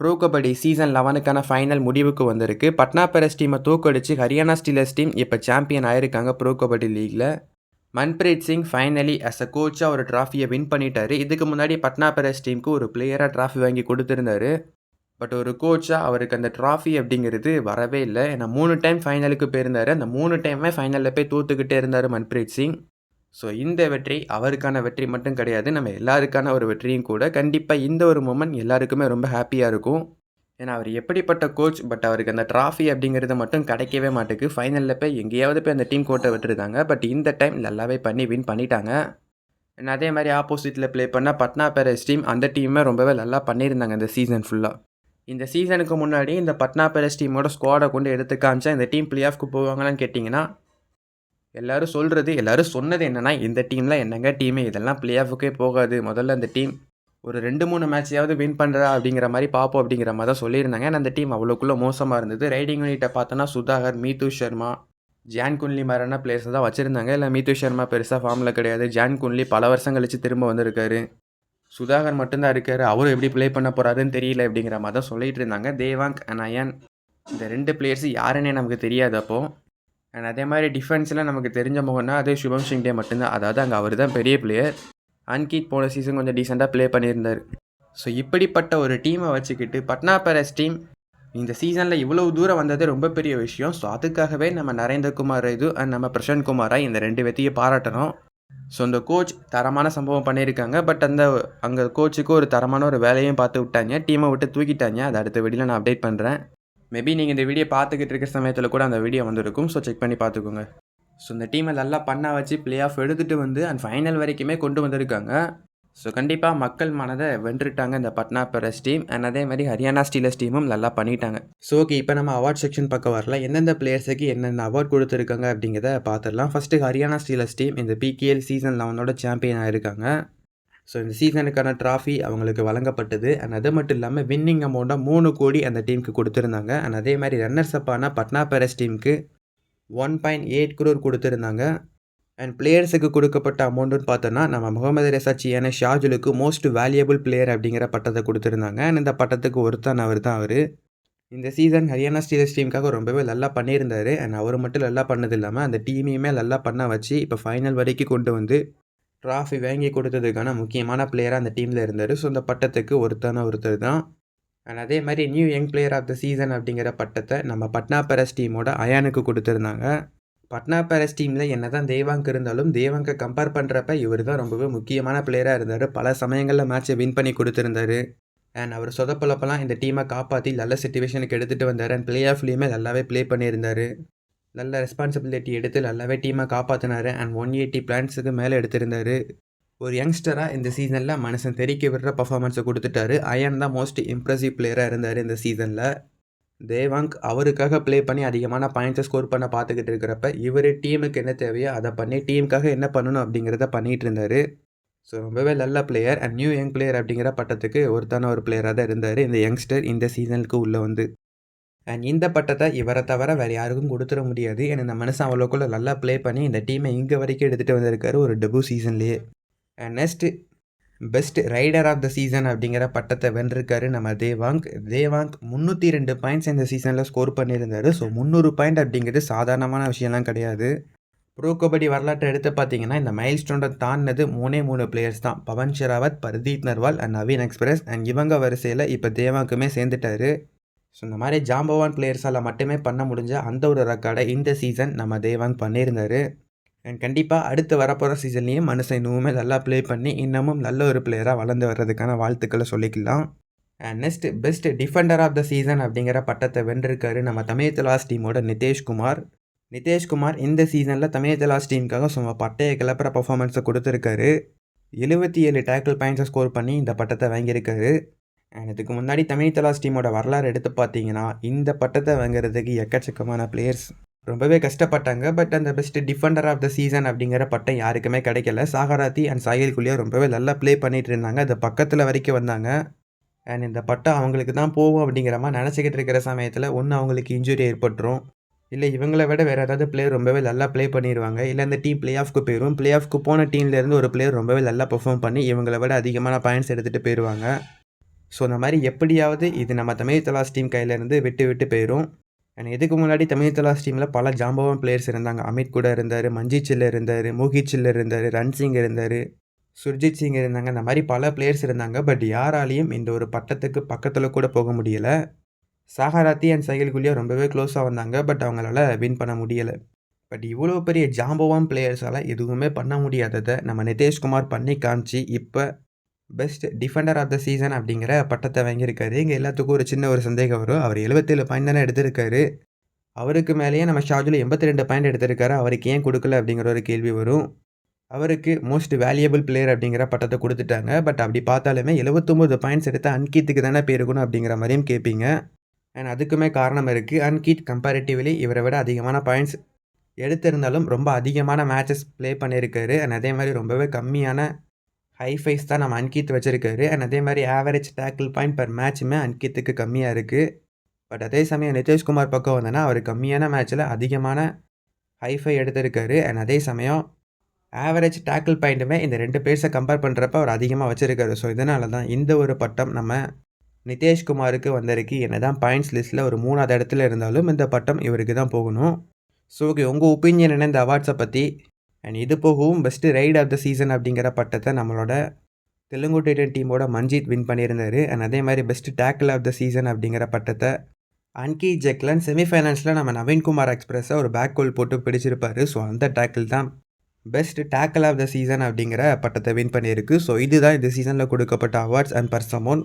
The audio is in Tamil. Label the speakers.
Speaker 1: ப்ரோ கபடி சீசன் லெவனுக்கான ஃபைனல் முடிவுக்கு வந்திருக்கு. பட்னா பெரஸ் டீமை தோக்கடிச்சு ஹரியானா ஸ்டீலர்ஸ் டீம் இப்போ சாம்பியன் ஆயிருக்காங்க pro kabaddi லீக்ல Manpreet Singh finally as a கோச்சாக ஒரு ட்ராஃபியை வின் பண்ணிட்டாரு. இதுக்கு முன்னாடி பட்னா பெரஸ் டீமுக்கு ஒரு பிளேயராக ட்ராஃபி வாங்கி கொடுத்துருந்தாரு. பட் ஒரு கோச்சாக அவருக்கு அந்த ட்ராஃபி அப்படிங்கிறது வரவே இல்லை. ஏன்னா மூணு டைம் ஃபைனலுக்கு போயிருந்தாரு. அந்த மூணு டைமே ஃபைனலில் போய் தோத்துக்கிட்டே இருந்தார் மன்பிரீத் சிங். ஸோ இந்த வெற்றி அவருக்கான வெற்றி மட்டும் கிடையாது நம்ம எல்லாருக்கான ஒரு வெற்றியும் கூட கண்டிப்பாக இந்த ஒரு மூமெண்ட் எல்லாருக்குமே ரொம்ப ஹாப்பியாக இருக்கும். ஏன்னா அவர் எப்படிப்பட்ட கோச் பட் அவருக்கு அந்த ட்ராஃபி அப்படிங்கிறது மட்டும் கிடைக்கவே மாட்டேங்குது. ஃபைனலில் போய் எங்கேயாவது போய் அந்த டீம் கோட்டை விட்டுருக்காங்க. பட் இந்த டைம் நல்லாவே பண்ணி வின் பண்ணிட்டாங்க. அதே மாதிரி ஆப்போசிட்டில் ப்ளே பண்ணால் பட்னா பேரஸ் டீம் அந்த டீமே ரொம்பவே நல்லா பண்ணியிருந்தாங்க இந்த சீசன் ஃபுல்லாக இந்த சீசனுக்கு முன்னாடி இந்த பட்னா பேரஸ் டீமோட ஸ்குவாடை கொண்டு எடுத்து காமிச்சா இந்த டீம் பிளே ஆஃப்க்கு போவாங்களான்னு கேட்டிங்கன்னா எல்லாரும் சொல்கிறது எல்லாரும் சொன்னது என்னென்னா இந்த டீமில் என்னங்க டீமே இதெல்லாம் பிளே ஆஃபுக்கே போகாது. முதல்ல அந்த டீம் ஒரு ரெண்டு மூணு மேட்சையாவது வின் பண்ணுறா அப்படிங்கிற மாதிரி பார்ப்போம் அப்படிங்கிற மாதிரி தான் சொல்லியிருந்தாங்க. ஆனால் அந்த டீம் அவ்வளோக்குள்ளே மோசமாக இருந்தது. ரைடிங் யூனிட்டை பார்த்தோன்னா சுதாகர் மீது ஷர்மா ஜான் குன்லி மாதிரியான பிளேயர்ஸ் தான் வச்சுருந்தாங்க. இல்லை மீது ஷர்மா பெருசாக ஃபார்மில் கிடையாது. ஜான் குன்லி பல வருஷம் கழிச்சு திரும்ப வந்திருக்காரு. சுதாகர் மட்டும்தான் இருக்கார். அவரும் எப்படி ப்ளே பண்ண போகிறாருன்னு தெரியல அப்படிங்கிற மாதிரி தான் சொல்லிகிட்டு இருந்தாங்க. தேவாங்க் அண்ட் அயன் இந்த ரெண்டு பிளேயர்ஸ் யாருன்னே நமக்கு தெரியாது அப்போது அண்ட் அதே மாதிரி டிஃபென்ஸில் நமக்கு தெரிஞ்ச முகம்னா அது சுபம் சிங் டே மட்டும்தான். அதாவது அங்கே அவர் தான் பெரிய பிளேயர் அன்கீத் போன சீசன் கொஞ்சம் டீசெண்டாக ப்ளே பண்ணியிருந்தார். ஸோ இப்படிப்பட்ட ஒரு டீமை வச்சுக்கிட்டு பட்னா பேரஸ் டீம் இந்த சீசனில் இவ்வளோ தூரம் வந்தது ரொம்ப பெரிய விஷயம். ஸோ அதுக்காகவே நம்ம நரேந்திரகுமார் இது அண்ட் நம்ம பிரசாந்த் குமாரா இந்த ரெண்டு வெற்றியை பாராட்டணும். ஸோ இந்த கோச் தரமான சம்பவம் பண்ணியிருக்காங்க. பட் அந்த அங்கே கோச்சுக்கு ஒரு தரமான ஒரு வேலையும் பார்த்து விட்டாங்க. டீமை விட்டு தூக்கிட்டாங்க. அதை அடுத்த வெளியில் நான் அப்டேட் பண்ணுறேன் மேபி நீங்கள் இந்த வீடியோ பார்த்துக்கிட்டு இருக்கிற சமயத்தில் கூட அந்த வீடியோ வந்திருக்கும். ஸோ செக் பண்ணி பார்த்துக்கோங்க. ஸோ இந்த டீமை நல்லா பண்ண வச்சு பிளே ஆஃப் எடுத்துகிட்டு வந்து அண்ட் ஃபைனல் வரைக்குமே கொண்டு வந்திருக்காங்க. ஸோ கண்டிப்பாக மக்கள் மனதை வென்றுட்டாங்க இந்த பட்னா பெரஸ் டீம் அண்ட் அதே மாதிரி ஹரியானா ஸ்டீலர்ஸ் டீமும் நல்லா பண்ணிட்டாங்க. ஸோ ஓகே இப்போ நம்ம அவார்ட் செக்ஷன் பக்கம் வரல எந்தெந்த பிளேயர்ஸுக்கு என்னென்ன அவார்ட் கொடுத்துருக்காங்க அப்படிங்கிறத பார்த்துடலாம். ஃபஸ்ட்டு ஹரியானா ஸ்டீலர்ஸ் டீம் இந்த பிகேஎல் சீசன் லெவனோட சாம்பியன் ஆயிருக்காங்க. ஸோ இந்த சீசனுக்கான ட்ராஃபி அவங்களுக்கு வழங்கப்பட்டது. அண்ட் அது மட்டும் இல்லாமல் வின்னிங் அமௌண்ட்டாக மூணு கோடி அந்த டீமுக்கு கொடுத்துருந்தாங்க. அண்ட் அதே மாதிரி ரன்னர்ஸ் அப்பான பட்னா பேரஸ் டீமுக்கு ஒன் பாயிண்ட் எயிட் குரோர் கொடுத்துருந்தாங்க. அண்ட் பிளேயர்ஸுக்கு கொடுக்கப்பட்ட அமௌண்ட்டுன்னு பார்த்தோன்னா நம்ம முகமது ரெசா சியான ஷாஜுலுக்கு மோஸ்ட் வேல்யூபிள் பிளேயர் அப்படிங்கிற பட்டத்தை கொடுத்துருந்தாங்க. அண்ட் இந்த பட்டத்துக்கு ஒருத்தான் அவர் தான் அவர். இந்த சீசன் ஹரியானா ஸ்டீலர்ஸ் டீமுக்காக ரொம்பவே நல்லா பண்ணியிருந்தார். அண்ட் அவர் மட்டும் நல்லா பண்ணது இல்லாமல் அந்த டீமையுமே நல்லா பண்ண வச்சு இப்போ ஃபைனல் வரைக்கும் கொண்டு வந்து ட்ராஃபி வாங்கி கொடுத்ததுக்கான முக்கியமான பிளேயராக அந்த டீமில் இருந்தார். ஸோ அந்த பட்டத்துக்கு ஒருத்தான ஒருத்தர் தான். அண்ட் அதே மாதிரி new young player of the season அப்படிங்கிற பட்டத்தை நம்ம பட்னா பேரஸ் டீமோட அயானுக்கு கொடுத்துருந்தாங்க. பட்னா பேரஸ் டீமில் என்ன தான் தேவாங்க் இருந்தாலும் தேவாங்கை கம்பேர் பண்ணுறப்ப இவர் தான் ரொம்பவே முக்கியமான பிளேயராக இருந்தார். பல சமயங்களில் மேட்ச்சை வின் பண்ணி கொடுத்துருந்தாரு. அண்ட் அவர் சொதப்பலப்பெல்லாம் இந்த டீமை காப்பாற்றி நல்ல சுச்சுவேஷனுக்கு எடுத்துகிட்டு வந்தார். அண்ட் பிளே ஆஃப்லேயுமே நல்லாவே ப்ளே பண்ணியிருந்தார். நல்ல ரெஸ்பான்சிபிலிட்டி எடுத்து நல்லாவே டீமை காப்பாற்றினாரு அண்ட் ஒன் எயிட்டி பிளான்ஸுக்கு மேலே எடுத்திருந்தார். ஒரு யங்ஸ்டராக இந்த சீசனில் மனுஷன் தெரிக்க விடுற பர்ஃபார்மன்ஸை கொடுத்துட்டாரு. அயன் தான் மோஸ்ட் இம்ப்ரெசிவ் பிளேயராக இருந்தார் இந்த சீசனில் தேவாங்க் அவருக்காக ப்ளே பண்ணி அதிகமான பாயிண்ட்ஸை ஸ்கோர் பண்ண பார்த்துக்கிட்டு இருக்கிறப்ப இவர் டீமுக்கு என்ன தேவையோ அதை பண்ணி டீமுக்காக என்ன பண்ணணும் அப்படிங்கிறத பண்ணிகிட்டு இருந்தார். ஸோ ரொம்பவே நல்ல player and new young player அப்படிங்கிற பட்டத்துக்கு ஒருத்தான ஒரு பிளேயராக தான் இருந்தார் இந்த யங்ஸ்டர் இந்த சீசனுக்கு உள்ளே வந்து. அண்ட் இந்த பட்டத்தை இவரை தவிர வேறு யாருக்கும் கொடுத்துட முடியாது. ஏன்னா இந்த மனுஷன் அவ்வளோக்குள்ளே நல்லா ப்ளே பண்ணி இந்த டீமை இங்கே வரைக்கும் எடுத்துகிட்டு வந்திருக்காரு ஒரு debut சீசன்லேயே and next best raider of the season அப்படிங்கிற பட்டத்தை வென்றிருக்காரு நம்ம தேவாங்க். தேவாங்க் முந்நூற்றி ரெண்டு பாயிண்ட்ஸ் இந்த சீசனில் ஸ்கோர் பண்ணியிருந்தாரு. ஸோ முந்நூறு பாயிண்ட் அப்படிங்கிறது சாதாரணமான விஷயம்லாம் கிடையாது. ப்ரோ கபடி வரலாற்றை எடுத்து பார்த்தீங்கன்னா இந்த மைல் ஸ்டோனை தாண்டினது மூணே மூணு பிளேயர்ஸ் தான். Pawan Sehrawat Pardeep Narwal and Naveen Express. And இவங்க வரிசையில் இப்போ தேவாக்குமே சேர்ந்துட்டாரு. ஸோ இந்த மாதிரி ஜாம்பவான் பிளேயர்ஸால் மட்டுமே பண்ண முடிஞ்ச அந்த ஒரு ரெக்கார்டை இந்த சீசன் நம்ம தேவாங் பண்ணியிருந்தாரு. அண்ட் கண்டிப்பாக அடுத்து வரப்போகிற சீசன்லேயும் மனுஷன் இன்னுமே நல்லா ப்ளே பண்ணி இன்னமும் நல்ல ஒரு பிளேயராக வளர்ந்து வர்றதுக்கான வாழ்த்துக்களை சொல்லிக்கலாம். And next best defender of the season அப்படிங்கிற பட்டத்தை வென்றிருக்காரு நம்ம தமிழ் தலாஸ் டீமோட நிதேஷ்குமார். நிதேஷ்குமார் இந்த சீசனில் தமிழ் தலாஸ் டீமுக்காக சும்மா பட்டைய கிளப்புற பர்ஃபார்மன்ஸை கொடுத்துருக்காரு. எழுபத்தி ஏழு டேக்கிள் பாயிண்ட்ஸை ஸ்கோர் பண்ணி இந்த பட்டத்தை வாங்கியிருக்காரு. அண்ட் இதுக்கு முன்னாடி தமிழ் தலாஸ் டீமோட வரலாறு எடுத்து பார்த்தீங்கன்னா இந்த பட்டத்தை வாங்குறதுக்கு எக்கச்சக்கமான பிளேயர்ஸ் ரொம்பவே கஷ்டப்பட்டாங்க. பட் அந்த best defender of the season அப்படிங்கிற பட்டம் யாருக்குமே கிடைக்கல. சாகராத்தி அண்ட் சாயல் குலியா ரொம்பவே நல்லா ப்ளே பண்ணிகிட்டு இருந்தாங்க. அது பக்கத்தில் வரைக்கும் வந்தாங்க. அண்ட் இந்த பட்டம் அவங்களுக்கு தான் போகும் அப்படிங்கிற மாதிரி நினச்சிக்கிட்டு இருக்கிற சமயத்தில் ஒன்று அவங்களுக்கு இன்ஜுரி ஏற்பட்டுரும். இல்லை இவங்களை விட வேறு ஏதாவது பிளேயர் ரொம்பவே நல்லா ப்ளே பண்ணிடுவாங்க இல்லை அந்த டீம் பிளே ஆஃப்க்கு போயிடும் பிளே ஆஃப்க்கு போன டீம்லேருந்து ஒரு பிளேயர் ரொம்பவே நல்லா பெர்ஃபார்ம் பண்ணி இவங்களை விட அதிகமான பாயிண்ட்ஸ் எடுத்துகிட்டு போயிடுவாங்க ஸோ இந்த மாதிரி எப்படியாவது இது நம்ம தமிழ் தலாஸ் டீம் கையிலேருந்து விட்டு விட்டு போயிடும் அண்ட் இதுக்கு முன்னாடி தமிழ் தலாஸ் டீமில் பல ஜாம்பவான் பிளேயர்ஸ் இருந்தாங்க. அமித் கூட இருந்தார் மஞ்சிச்சில் இருந்தார் மோஹித் இருந்தார் ரன்சிங் இருந்தார் சுர்ஜித் சிங் இருந்தாங்க. இந்த மாதிரி பல பிளேயர்ஸ் இருந்தாங்க. பட் யாராலையும் இந்த ஒரு பட்டத்துக்கு பக்கத்தில் கூட போக முடியலை. சாகராத்தி அண்ட் சகில் ரொம்பவே க்ளோஸாக வந்தாங்க. பட் அவங்களால வின் பண்ண முடியலை. பட் இவ்வளோ பெரிய ஜாம்பவான் பிளேயர்ஸால் எதுவுமே பண்ண முடியாததை நம்ம நிதேஷ்குமார் பண்ணி காமிச்சு இப்போ best defender of the season அப்படிங்கிற பட்டத்தை வாங்கியிருக்காரு. இங்கே எல்லாத்துக்கும் ஒரு சின்ன ஒரு சந்தேகம் வரும். அவர் எழுபத்தேழு பாயிண்ட் தானே எடுத்திருக்காரு. அவருக்கு மேலேயே நம்ம ஷாஜுல் எண்பத்தி ரெண்டு பாயிண்ட் எடுத்திருக்காரு. அவருக்கு ஏன் கொடுக்கல அப்படிங்கிற ஒரு கேள்வி வரும். அவருக்கு மோஸ்ட் வேல்யூபிள் பிளேயர் அப்படிங்கிற பட்டத்தை கொடுத்துட்டாங்க. பட் அப்படி பார்த்தாலுமே எழுபத்தொம்போது பாயிண்ட்ஸ் எடுத்து அன்கீத்துக்கு தானே போயிருக்கணும் அப்படிங்கிற மாதிரியும் கேட்பீங்க அண்ட் அதுக்குமே காரணம் இருக்குது அன்கீத் கம்பேரிட்டிவ்லி இவரை விட அதிகமான பாயிண்ட்ஸ் எடுத்திருந்தாலும் ரொம்ப அதிகமான மேட்சஸ் ப்ளே பண்ணியிருக்காரு. அண்ட் அதே மாதிரி ரொம்பவே கம்மியான ஹைஃபைஸ் தான் நம்ம அன்கீத் வச்சுருக்காரு. அண்ட் அதே மாதிரி ஆவரேஜ் டேக்கிள் பாயிண்ட் பர் மேட்சுமே அன்கீத்துக்கு கம்மியாக இருக்குது பட் அதே சமயம் நிதிஷ்குமார் பக்கம் வந்தோன்னா அவர் கம்மியான மேட்ச்சில் அதிகமான ஹைஃபை எடுத்திருக்காரு. அண்ட் அதே சமயம் ஆவரேஜ் டேக்கிள் பாயிண்ட்டுமே இந்த ரெண்டு பேர்ஸை கம்பேர் பண்ணுறப்ப அவர் அதிகமாக வச்சுருக்காரு. ஸோ இதனால தான் இந்த ஒரு பட்டம் நம்ம நிதேஷ்குமாருக்கு வந்திருக்கு. என்ன தான் பாயிண்ட்ஸ் லிஸ்ட்டில் ஒரு மூணாவது இடத்துல இருந்தாலும் இந்த பட்டம் இவருக்கு தான் போகணும். ஸோ ஓகே உங்கள் ஒப்பீனியன் என்ன? இந்த அவார்ட்ஸை பற்றி அண்ட் இது போகவும் best raid of the season அப்படிங்கிற பட்டத்தை நம்மளோட தெலுங்கு டைட்டன் டீமோட மஞ்சித் வின் பண்ணியிருந்தார். அண்ட் அதே மாதிரி best tackle of the season அப்படிங்கிற பட்டத்தை அன்கி ஜெக்லன் செமிஃபைனல்ஸில் நம்ம நவீன்குமார் எக்ஸ்பிரஸை ஒரு பேக் கோல் போட்டு பிடிச்சிருப்பாரு. ஸோ அந்த டேக்கிள் தான் best tackle of the season அப்படிங்கிற பட்டத்தை வின் பண்ணியிருக்கு. ஸோ இதுதான் இந்த சீசனில் கொடுக்கப்பட்ட அவார்ட்ஸ் அண்ட் பர்சமோன்